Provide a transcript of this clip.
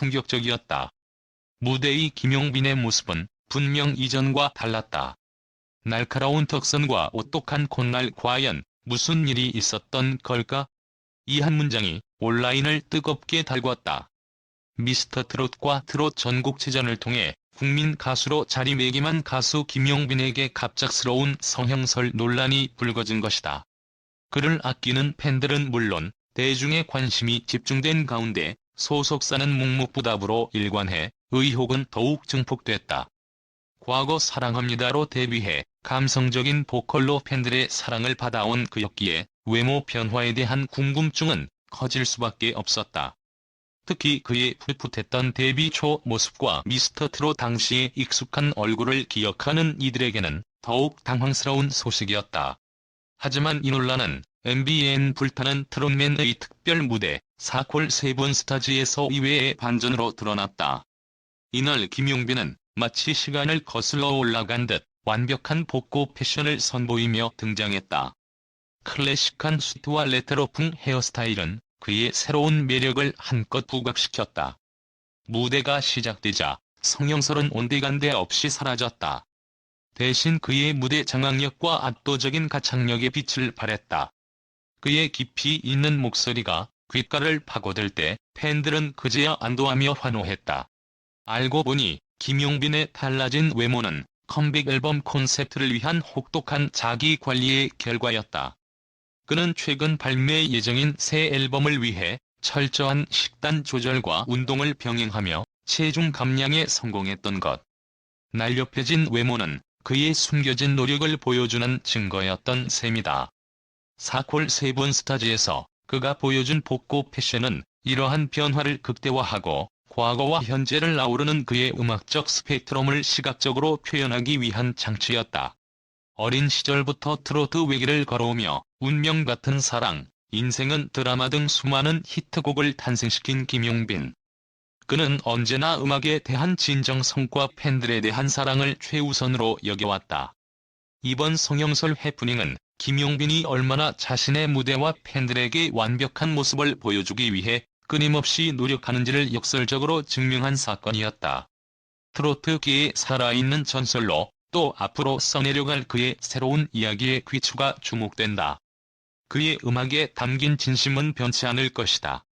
충격적이었다. 무대의 김용빈의 모습은 분명 이전과 달랐다. 날카로운 턱선과 오똑한 콧날 과연 무슨 일이 있었던 걸까? 이 한 문장이 온라인을 뜨겁게 달궜다. 미스터 트롯과 트롯 전국체전을 통해 국민 가수로 자리매김한 가수 김용빈에게 갑작스러운 성형설 논란이 불거진 것이다. 그를 아끼는 팬들은 물론 대중의 관심이 집중된 가운데 소속사는 묵묵부답으로 일관해 의혹은 더욱 증폭됐다. 과거 사랑합니다로 데뷔해 감성적인 보컬로 팬들의 사랑을 받아온 그였기에 외모 변화에 대한 궁금증은 커질 수밖에 없었다. 특히 그의 풋풋했던 데뷔 초 모습과 미스터 트롯 당시의 익숙한 얼굴을 기억하는 이들에게는 더욱 당황스러운 소식이었다. 하지만 이 논란은 MBN 불타는 트롯맨의 특별 무대 사콜 세븐 스타즈에서 이외의 반전으로 드러났다. 이날 김용빈은 마치 시간을 거슬러 올라간 듯 완벽한 복고 패션을 선보이며 등장했다. 클래식한 수트와 레트로풍 헤어스타일은 그의 새로운 매력을 한껏 부각시켰다. 무대가 시작되자 성형설은 온데간데 없이 사라졌다. 대신 그의 무대 장악력과 압도적인 가창력에 빛을 발했다. 그의 깊이 있는 목소리가 귓가를 파고들 때 팬들은 그제야 안도하며 환호했다. 알고 보니 김용빈의 달라진 외모는 컴백 앨범 콘셉트를 위한 혹독한 자기 관리의 결과였다. 그는 최근 발매 예정인 새 앨범을 위해 철저한 식단 조절과 운동을 병행하며 체중 감량에 성공했던 것. 날렵해진 외모는 그의 숨겨진 노력을 보여주는 증거였던 셈이다. 사콜 세븐 스타즈에서 그가 보여준 복고 패션은 이러한 변화를 극대화하고 과거와 현재를 아우르는 그의 음악적 스펙트럼을 시각적으로 표현하기 위한 장치였다. 어린 시절부터 트로트 외길을 걸어오며 운명 같은 사랑, 인생은 드라마 등 수많은 히트곡을 탄생시킨 김용빈. 그는 언제나 음악에 대한 진정성과 팬들에 대한 사랑을 최우선으로 여겨왔다. 이번 성형설 해프닝은 김용빈이 얼마나 자신의 무대와 팬들에게 완벽한 모습을 보여주기 위해 끊임없이 노력하는지를 역설적으로 증명한 사건이었다. 트로트계의 살아있는 전설로 또 앞으로 써내려갈 그의 새로운 이야기의 귀추가 주목된다. 그의 음악에 담긴 진심은 변치 않을 것이다.